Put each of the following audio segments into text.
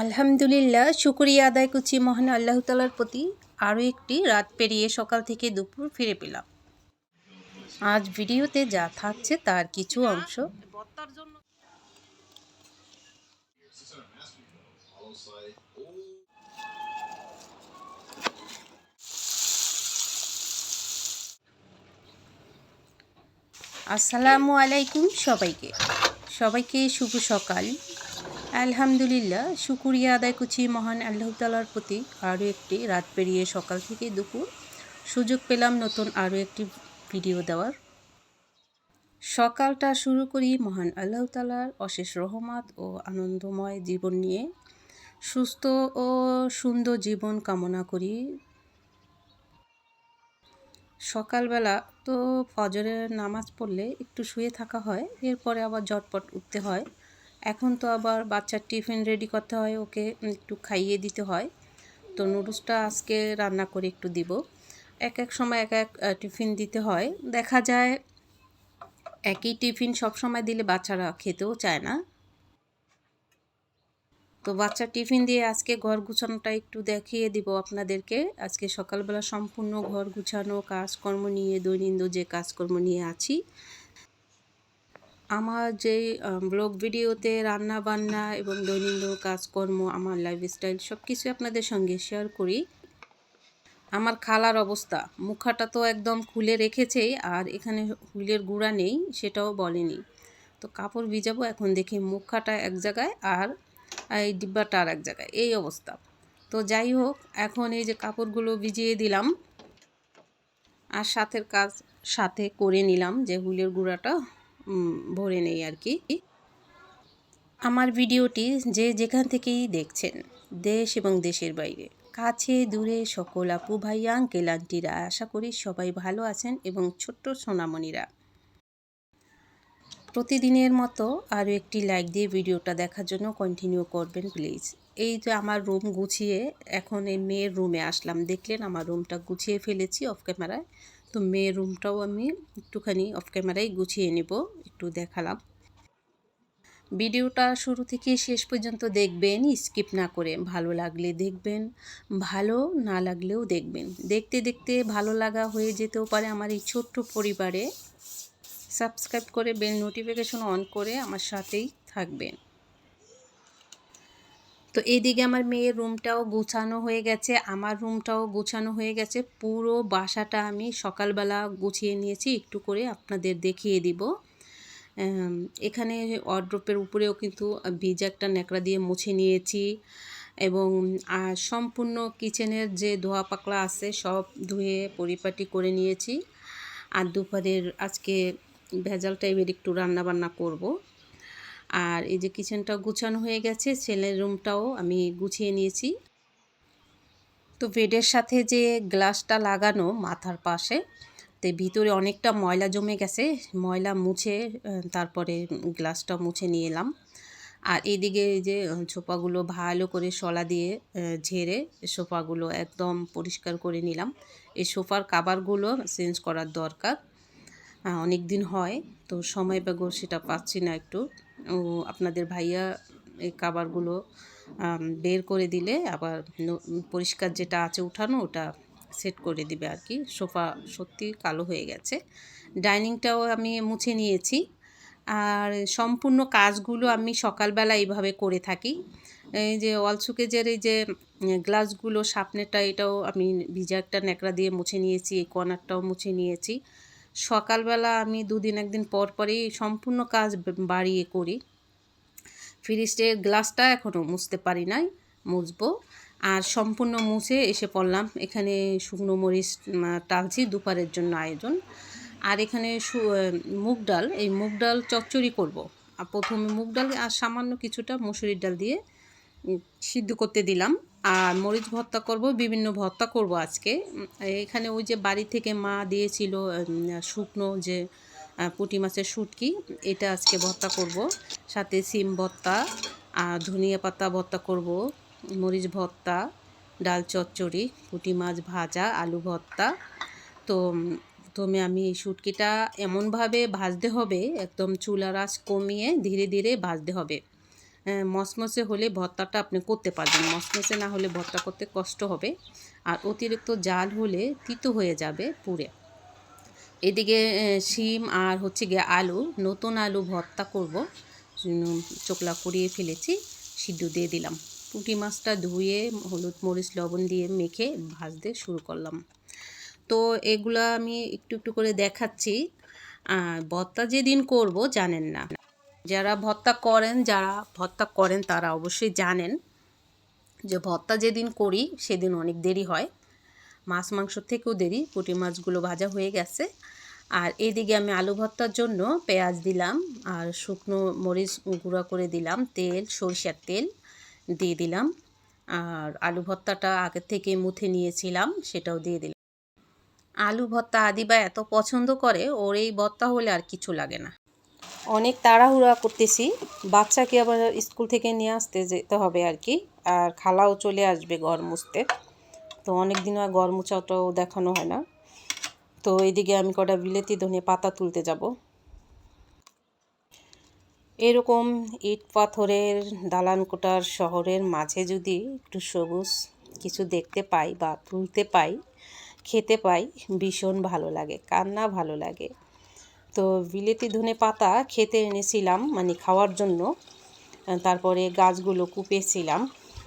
আলহামদুলিল্লাহ, শুকরিয়া আদায় করছি মহান আল্লাহ তালার প্রতি। আরও একটি রাত পেরিয়ে সকাল থেকে দুপুর ফিরে পেলাম। আজ ভিডিওতে যা থাকছে তার কিছু অংশ। আসসালামু আলাইকুম সবাইকে। সবাইকে শুভ সকাল। আলহামদুলিল্লাহ, শুকুরিয়া আদায় করছি মহান আল্লাহ তালার প্রতি। আরও একটি রাত পেরিয়ে সকাল থেকে দুপুর। সুযোগ পেলাম নতুন আরও একটি ভিডিও দেওয়ার। সকালটা শুরু করি মহান আল্লাহ তালার অশেষ রহমত ও আনন্দময় জীবন নিয়ে। সুস্থ ও সুন্দর জীবন কামনা করি। সকালবেলা তো ফজরের নামাজ পড়লে একটু শুয়ে থাকা হয়, এরপরে আবার ঝটপট উঠতে হয়। এখন তো আবার বাচ্চার টিফিন রেডি করতে হয়, ওকে একটু খাইয়ে দিতে হয়। তো নুডলসটা আজকে রান্না করে একটু দিব। এক এক সময় এক এক টিফিন দিতে হয়। দেখা যায় একই টিফিন সব সময় দিলে বাচ্চারা খেতেও চায় না। তো বাচ্চার টিফিন দিয়ে আজকে ঘর গুছানোটা একটু দেখিয়ে দিব আপনাদেরকে। আজকে সকালবেলা সম্পূর্ণ ঘর গুছানো, কাজকর্ম নিয়ে, দৈনন্দিন যে কাজকর্ম নিয়ে আছি আমার যে ব্লগ ভিডিওতে রান্না বান্না এবং দৈনন্দিন কাজকর্ম, আমার লাইফস্টাইল সব কিছু আপনাদের সঙ্গে শেয়ার করি। আমার খালার অবস্থা, মুখাটা তো একদম খুলে রেখেছেই, আর এখানে হুইলের গুঁড়া নেই, সেটাও বলেনি। তো কাপড় ভিজাবো এখন দেখি মুখাটা এক জায়গায় আর এই ডিব্বাটা আর এক জায়গায়, এই অবস্থা। তো যাই হোক, এখন এই যে কাপড়গুলো ভিজিয়ে দিলাম, আর সাথের কাজ সাথে করে নিলাম যে হুলের গুঁড়াটা। ভরে নেই আর কি। আমার ভিডিওটি যে যেখান থেকেই দেখছেন, দেশ এবং দেশের বাইরে, কাছে, দূরে সকল আপু ভাইয়া আঙ্কেল আন্টিরা আশা করি সবাই ভালো আছেন এবং ছোট্ট সোনামণিরা। প্রতিদিনের মতো আরও একটি লাইক দিয়ে ভিডিওটা দেখার জন্য কন্টিনিউ করবেন প্লিজ এই যে আমার রুম গুছিয়ে, এখন এই মেয়ের রুমে আসলাম। দেখলেন আমার রুমটা গুছিয়ে ফেলেছি অফ ক্যামেরায় তো মেয়ের রুমটাও আমি একটুখানি অফ ক্যামেরায় গুছিয়ে নেব, একটু দেখালাম। ভিডিওটা শুরু থেকে শেষ পর্যন্ত দেখবেন স্কিপ না করে ভালো লাগলে দেখবেন, ভালো না লাগলেও দেখবেন। দেখতে দেখতে ভালো লাগা হয়ে যেতেও পারে আমার এই ছোট্ট পরিবারে। সাবস্ক্রাইব করে বেল নোটিফিকেশন অন করে আমার সাথেই থাকবেন। তো এইদিকে আমার মেয়ের রুমটাও গুছানো হয়ে গেছে, আমার রুমটাও গুছানো হয়ে গেছে। পুরো বাসাটা আমি সকালবেলা গুছিয়ে নিয়েছি, একটু করে আপনাদের দেখিয়ে দিব। এখানে অড্রপের উপরেও কিন্তু ভিজা একটা ন্যাকড়া দিয়ে মুছে নিয়েছি এবং, আর সম্পূর্ণ কিচেনের যে ধোয়া পাকলা আছে সব ধুয়ে পরিপাটি করে নিয়েছি। আর দুপুরের আজকে ভেজাল টাইপের একটু রান্না বান্না করব। আর এই যে কিচেনটা গুছানো হয়ে গেছে, ছেলের রুমটাও আমি গুছিয়ে নিয়েছি। তো বেডের সাথে যে গ্লাসটা লাগানো মাথার পাশে, তো ভিতরে অনেকটা ময়লা জমে গেছে, ময়লা মুছে, তারপরে গ্লাসটা মুছে নিয়ে এলাম আর এইদিকে এই যে সোফাগুলো ভালো করে শলা দিয়ে ঝেড়ে সোফাগুলো একদম পরিষ্কার করে নিলাম। এই সোফার কাবারগুলো চেঞ্জ করার দরকার অনেক দিন হয়, তো সময় বেগর সেটা পাচ্ছি না একটু। ও আপনাদের ভাইয়া এই কাবারগুলো বের করে দিলে আবার পরিষ্কার যেটা আছে উঠানো ওটা সেট করে দিবে আর কি। সোফা সত্যি কালো হয়ে গেছে। ডাইনিংটাও আমি মুছে নিয়েছি। আর সম্পূর্ণ কাজগুলো আমি সকালবেলা এইভাবে করে থাকি। এই যে ওয়াল সুকেজের এই যে গ্লাসগুলো সামনেটা এটাও আমি ভিজা একটা ন্যাকড়া দিয়ে মুছে নিয়েছি, এই কর্নারটাও মুছে নিয়েছি। সকালবেলা আমি দুদিন একদিন পর পরই সম্পূর্ণ কাজ বাড়িয়ে করি। ফ্রিজের গ্লাসটা এখনও মুছতে পারি নাই, মুছবো। আর সম্পূর্ণ মুছে এসে পড়লাম। এখানে শুকনো মরিচ টালছি দুপারের জন্য আয়োজন। আর এখানে মুগ ডাল। এই মুগ ডাল চচ্চড়ি করব। আর প্রথমে মুগ ডাল আর সামান্য কিছুটা মুসুরির ডাল দিয়ে সিদ্ধ করতে দিলাম। আর মরিচ ভর্তা করব, বিভিন্ন ভর্তা করব আজকে। এখানে ওই যে বাড়ি থেকে মা দিয়েছিল শুকনো যে পুঁটি মাছের শুটকি, এটা আজকে ভর্তা করব। সাথে সিম ভর্তা আর ধনিয়া পাতা ভর্তা করব, মরিচ ভর্তা, ডাল চচ্চড়ি, পুঁটি মাছ ভাজা, আলু ভর্তা। তো প্রথমে আমি শুটকিটা এমনভাবে ভাজতে হবে, একদম চুলা রাস কমিয়ে ধীরে ধীরে ভাজতে হবে। মসমসে হলে ভর্তাটা আপনি করতে পারবেন। মসমসে না হলে ভর্তা করতে কষ্ট হবে। আর অতিরিক্ত জাল হলে তিতো হয়ে যাবে পুরে এদিকে শিম আর হচ্ছে গিয়ে আলু, নতুন আলু ভর্তা করব। চোকলা করিয়ে ফেলেছি, সিদ্ধ দিয়ে দিলাম। পুঁটি মাছটা ধুয়ে, হলুদ মরিচ, লবণ দিয়ে মেখে ভাজতে শুরু করলাম। তো এগুলো আমি একটু একটু করে দেখাচ্ছি। ভর্তা যেদিন করব জানেন না। যারা ভর্তা করেন, যারা ভর্তা করেন তারা অবশ্যই জানেন যে ভর্তা যেদিন করি সেদিন অনেক দেরি হয়। মাছ, মাংস থেকেও দেরি, পুঁটি মাছগুলো ভাজা হয়ে গেছে। আর এদিকে আমি আলু ভর্তার জন্য পেঁয়াজ দিলাম আর শুকনো মরিচ গুঁড়া করে দিলাম, তেল, সরিষার তেল দিয়ে দিলাম। আর আলু ভর্তাটা আগের থেকে মুথে নিয়েছিলাম, সেটাও দিয়ে দিলাম। আলু ভর্তা আদিবা এত পছন্দ করে, ওর এই ভর্তা হলে আর কিছু লাগে না। অনেক তাড়াহুড়া করতেছি। বাচ্চাকে আবার স্কুল থেকে নিয়ে আসতে যেতে হবে আর কি। আর খালাও চলে আসবে ঘর মুছতে। তো অনেক দিন আর ঘর মুছাটাও দেখানো হয় না। তো এদিকে আমি কটা বিলেতি ধনে পাতা তুলতে যাব। এরকম ইট পাথরের, দালান কোটার শহরের মাঝে যদি একটু সবুজ কিছু দেখতে পাই বা তুলতে পাই, খেতে পাই, ভীষণ ভালো লাগে, কান্না ভালো লাগে। তো বিলেতি ধনে পাতা খেতে এনেছিলাম মানে খাওয়ার জন্য। তারপরে গাছগুলো কুপেছিলাম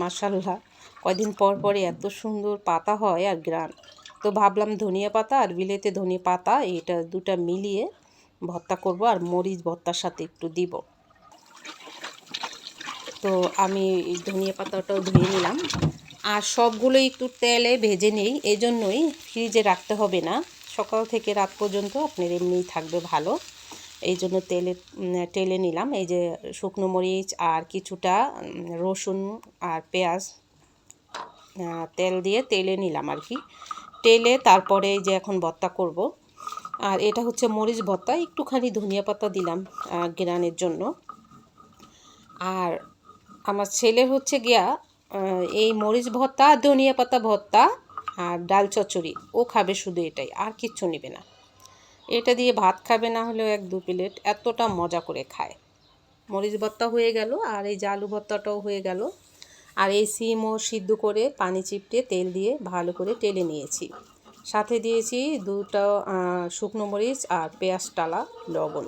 মাসাল্লাহ কয়দিন পর পরে এত সুন্দর পাতা হয় আর গ্রান। তো ভাবলাম ধনিয়া পাতা আর বিলেতে ধনিয়া পাতা, এটা দুটা মিলিয়ে ভর্তা করব আর মরিচ ভর্তার সাথে একটু দিব। তো আমি ধনিয়া পাতাটাও ধুয়ে নিলাম। আর সবগুলো একটু তেলে ভেজে নেই এই জন্যই ফ্রিজে রাখতে হবে না। সকাল থেকে রাত পর্যন্ত আপনার এমনিই থাকবে ভালো। এই জন্য তেলে টেলে নিলাম। এই যে শুকনো মরিচ আর কিছুটা রসুন আর পেঁয়াজ তেল দিয়ে তেলে নিলাম আর কি। তেলে তারপরে যে এখন ভর্তা করব। আর এটা হচ্ছে মরিচ ভর্তা। একটুখানি ধনিয়া পাতা দিলাম গ্রানের জন্য। আর আমার ছেলে হচ্ছে গিয়া এই মরিচ ভর্তা, ধনিয়া পাতা ভর্তা আর ডাল চচ্চড়ি, ও খাবে শুধু এটাই, আর কিচ্ছু নেবে না। এটা দিয়ে ভাত খাবে না হলেও এক দু প্লেট এতটা মজা করে খায়। মরিচ ভর্তা হয়ে গেল, আর এই যে আলু ভর্তাটাও হয়ে গেল। আর এই সিমও সিদ্ধ করে পানি চিপটে তেল দিয়ে ভালো করে টেলে নিয়েছি। সাথে দিয়েছি দুটো শুকনো মরিচ আর পেঁয়াজ টালা, লবণ।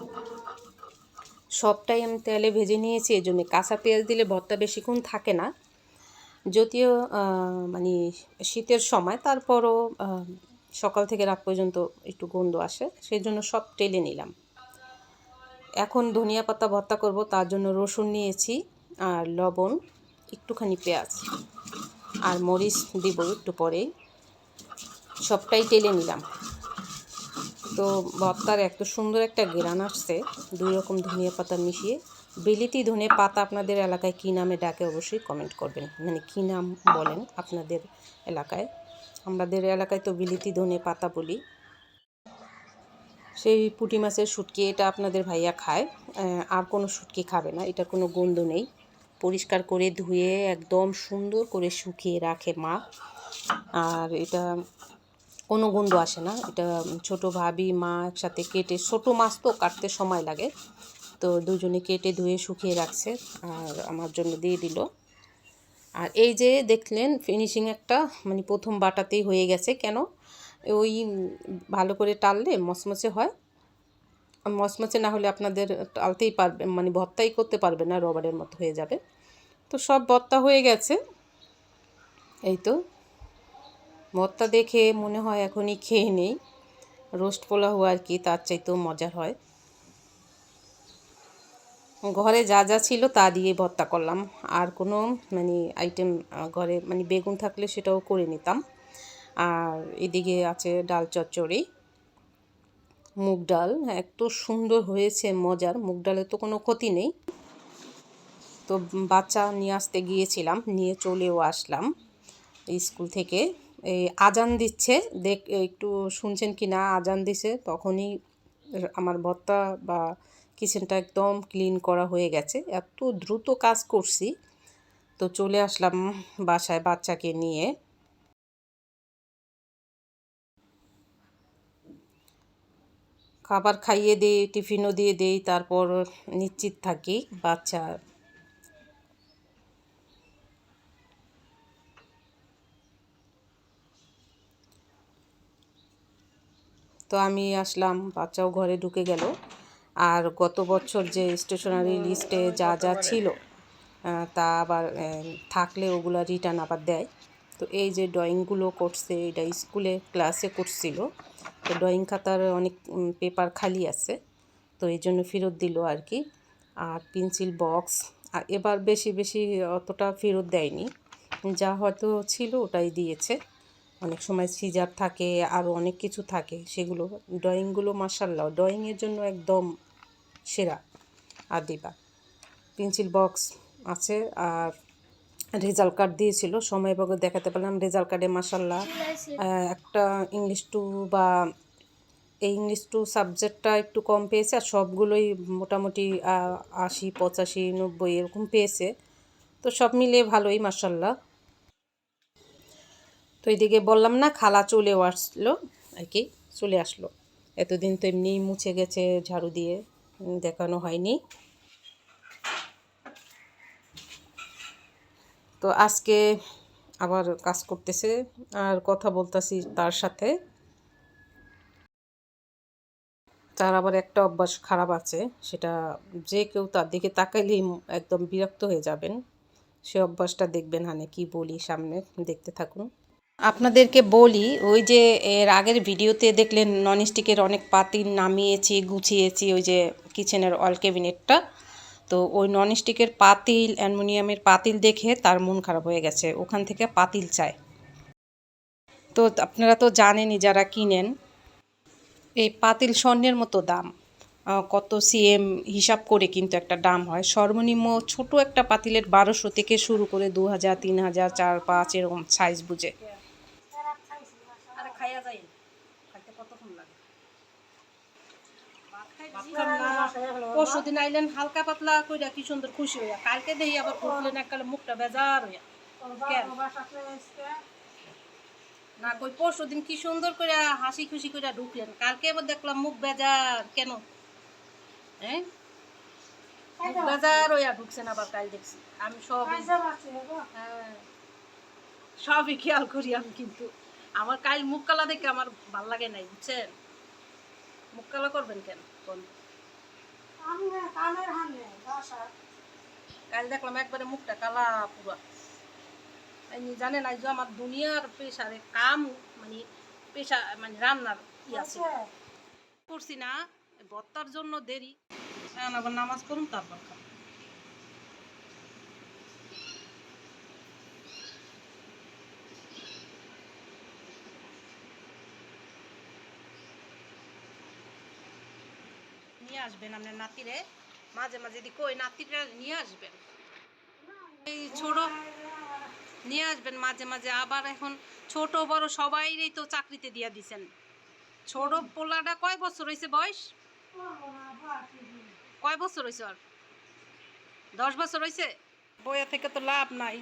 সবটাই আমি তেলে ভেজে নিয়েছি এই জন্য কাঁচা পেঁয়াজ দিলে ভর্তা বেশিক্ষণ থাকে না। যদিও মানে শীতের সময়, তারপরও সকাল থেকে রাত পর্যন্ত একটু গন্ধ আসে, সেই জন্য সব টেলে নিলাম। এখন ধনিয়া পাতা ভর্তা করব, তার জন্য রসুন নিয়েছি আর লবণ, একটুখানি পেঁয়াজ আর মরিচ দিব একটু পরেই। সবটাই টেলে নিলাম। তো ভর্তার এত সুন্দর একটা গ্রান আসছে, দুই রকম ধনিয়া পাতা মিশিয়ে। বিলিতি ধনে পাতা আপনাদের এলাকায় কী নামে ডাকে অবশ্যই কমেন্ট করবেন। মানে কী নাম বলেন আপনাদের এলাকায়? আমাদের এলাকায় তো বিলিতি ধনে পাতা বলি। সেই পুঁটি মাছের শুটকি, এটা আপনাদের ভাইয়া খায়। আর কোনো শুটকি খাবে না, এটা কোনো গন্ধ নেই। পরিষ্কার করে ধুয়ে একদম সুন্দর করে শুকিয়ে রাখে মা। আর এটা কোনো গন্ধ আসে না। এটা ছোট ভাবি, মা একসাথে কেটে, ছোটো মাছ তো কাটতে সময় লাগে। তো দুজনে কেটে ধুয়ে শুকিয়ে রাখছে আর আমার জন্য দিয়ে দিল। আর এই যে দেখলেন ফিনিশিং একটা মানে প্রথম বাটাতেই হয়ে গেছে। কেন? ওই ভালো করে টাললে মচমচে হয়। মচমচে না হলে আপনাদের টালতেই পারবে মানে ভর্তাই করতে পারবে না, রবারের মতো হয়ে যাবে। তো সব ভর্তা হয়ে গেছে। এই তো। ভর্তা দেখে মনে হয় এখনই খেয়ে নেই। রোস্ট পোলাও আর কি, তার চাইতেও মজার হয়। ঘরে যা যা ছিল তা দিয়ে ভর্তা করলাম। আর কোনো মানে আইটেম ঘরে মানে বেগুন থাকলে সেটাও করে নিতাম। আর এদিকে আছে ডাল চচ্চড়ি, মুগ ডাল। এত সুন্দর হয়েছে, মজার। মুগ ডালে তো কোনো ক্ষতি নেই। তো বাচ্চা নিয়ে আসতে গিয়েছিলাম, নিয়ে চলেও আসলাম স্কুল থেকে। এই আজান দিচ্ছে, দেখ, একটু শুনছেন কি না? আজান দিছে, তখনই আমার ভর্তা বা কিচেনটা একদম ক্লিন করা হয়ে গেছে। এত দ্রুত কাজ করছি। তো চলে আসলাম বাসায় বাচ্চাকে নিয়ে। খাবার খাইয়ে দিই, টিফিনও দিয়ে দিই, তারপর নিশ্চিত থাকি বাচ্চা তো আমি আসলাম, বাচ্চাও ঘরে ঢুকে গেল। আর গত বছর যে স্টেশনারি লিস্টে যা যা ছিল তা আবার থাকলে ওগুলো রিটার্ন আবার দেয়। তো এই যে ড্রয়িংগুলো করছে, এটা স্কুলে ক্লাসে করছিল, তো ড্রয়িং খাতার অনেক পেপার খালি আছে, তো এই জন্য ফেরত দিল আর কি। আর পেন্সিল বক্স আর এবার বেশি বেশি অতটা ফেরত দেয়নি। যা হয়তো ছিল ওটাই দিয়েছে। অনেক সময় সিজার থাকে আরও অনেক কিছু থাকে। সেগুলো, ড্রয়িংগুলো মার্শাল্লাহ ড্রয়িংয়ের জন্য একদম সেরা। আর দিবা পেন্সিল বক্স আছে, আর রেজাল্ট কার্ড দিয়েছিল, সময় দেখাতে পারলাম রেজাল্ট কার্ডে মাসাল্লাহ একটা ইংলিশ টু বা এই ইংলিশ টু সাবজেক্টটা একটু কম পেয়েছে, আর সবগুলোই মোটামুটি আশি, পঁচাশি, নব্বই এরকম পেয়েছে। তো সব মিলিয়ে ভালোই মাসাল্লাহ তো এদিকে বললাম না, খালা চলেও আসলো আর কি, চলে আসলো। এতদিন তো এমনি মুছে গেছে ঝাড়ু দিয়ে দেখানো হয়নি। তো আজকে আবার কাজ করতেছে আর কথা বলতেছি তার সাথে। তার আবার একটা অভ্যাস খারাপ আছে, সেটা যে কেউ তার দিকে তাকাইলেই একদম বিরক্ত হয়ে যাবেন। সে অভ্যাসটা দেখবেন হানে, কি বলি সামনে, দেখতে থাকুন। আপনাদেরকে বলি, ওই যে এর আগের ভিডিওতে দেখলেন ননস্টিকের অনেক পাতিল নামিয়েছি, গুছিয়েছি ওই যে কিচেনের অল ক্যাবিনেটটা তো ওই ননস্টিকের পাতিল, অ্যালুমিনিয়ামের পাতিল দেখে তার মন খারাপ হয়ে গেছে। ওখান থেকে পাতিল চায়। তো আপনারা তো জানেনই যারা কিনেন, এই পাতিল স্বর্ণের মতো দাম। কত সিএম হিসাব করে কিন্তু একটা দাম হয়। সর্বনিম্ন ছোট একটা পাতিলের বারোশো থেকে শুরু করে দু হাজার, তিন হাজার, চার, পাঁচ, এরকম সাইজ বুঝে। খাইয়া যাই। খাইতে কতক্ষণ লাগে? পরশু দিন আইলেন হালকা পাতলা কইরা কি সুন্দর খুশি হইয়া। কালকে দেখি আবার ঢুকলেন এককালে মুখটা বেজার হইয়া। না কই পরশু দিন কি সুন্দর করে হাসি খুশি করে ঢুকলেন। কালকে আবার দেখলাম মুখ বেজার। কেন? হ্যাঁ? মুখ বেজার হইয়া ঢুকছেন আবার কাল দেখছি। আমি সব হ্যাঁ। সবই খেয়াল করি আমি কিন্তু। আমার কাল মুখ কালা দেখে আমার ভালো লাগে নাই বুঝছেন? মুখ কালা করবেন কেন? কোন কাল দেখলাম একবারে মুখটা কালা পুরো। আপনি জানেন আজ আমার দুনিয়ার পেশারে কাম মানে পেশা মানে রান্নার ই আছে। করছি না বত্তার জন্য দেরি। আবার নামাজ পড়ুন তারপর নিয়ে আসবেন আপনার নাতিরে। মাঝে মাঝে যদি কই নাতিটা নিয়ে আসবেন। এই ছোট নিয়ে আসবেন মাঝে মাঝে। আবার এখন ছোট বড় সবাইরই তো চাকরিতে দিয়া দিছেন। ছোট পোলাটা কয় বছর হয়েছে বয়স? কয় বছর হয়েছে ওর? দশ বছর হয়েছে বইয়া থেকে তো লাভ নাই।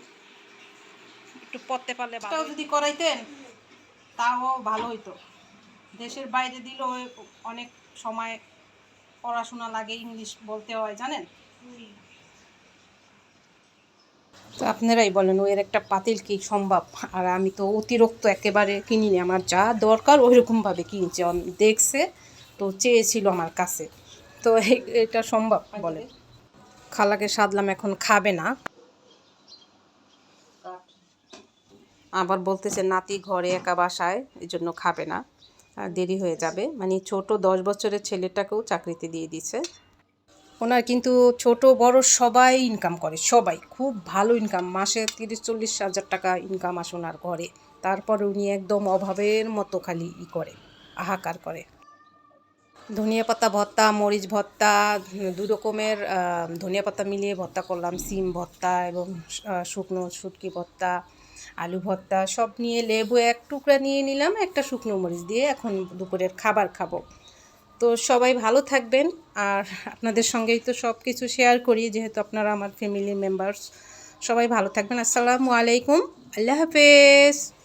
একটু পড়তে পারলে ভালো যদি করাইতেন তাও ভালো হইতো। দেশের বাইরে দিলেও অনেক সময় পড়াশোনা লাগে, ইংলিশ বলতে হয়, জানেন? তো আপনারাই বলেন ওর একটা পাতিল কি সম্ভব? আর আমি তো অতিরিক্ত একেবারে কিনিনি, আমার যা দরকার ওই রকমভাবে কিনছে দেখছে, তো চেয়েছিল আমার কাছে। তো এটা সম্ভব বলে। খালাকে সাদলাম, এখন খাবে না। আবার বলতেছে, নাতি ঘরে একা বাসায় এই জন্য খাবে না। আর দেরি হয়ে যাবে। মানে ছোট দশ বছরের ছেলেটাকেও চাকরিতে দিয়ে দিছে ওনার কিন্তু ছোট, বড় সবাই ইনকাম করে, সবাই। খুব ভালো ইনকাম মাসে তিরিশ, চল্লিশ হাজার টাকা ইনকাম আসে ওনার ঘরে। তারপরে উনি একদম অভাবের মতো খালি ই করে, হাহাকার করে। ধনিয়া পাতা ভর্তা, মরিচ ভর্তা, দু রকমের ধনিয়া পাতা মিলিয়ে ভর্তা করলাম। সিম ভর্তা এবং শুকনো শুটকি ভর্তা। আলু ভর্তা সব নিয়ে লেবু এক টুকরা নিয়ে নিলাম, একটা শুকনো মরিচ দিয়ে এখন দুপুরের খাবার খাব। তো সবাই ভালো থাকবেন, আর আপনাদের সঙ্গেই তো সব কিছু শেয়ার করি, যেহেতু আপনারা আমার ফ্যামিলি মেম্বার্স সবাই ভালো থাকবেন, আসসালামু আলাইকুম, আল্লাহ হাফেজ।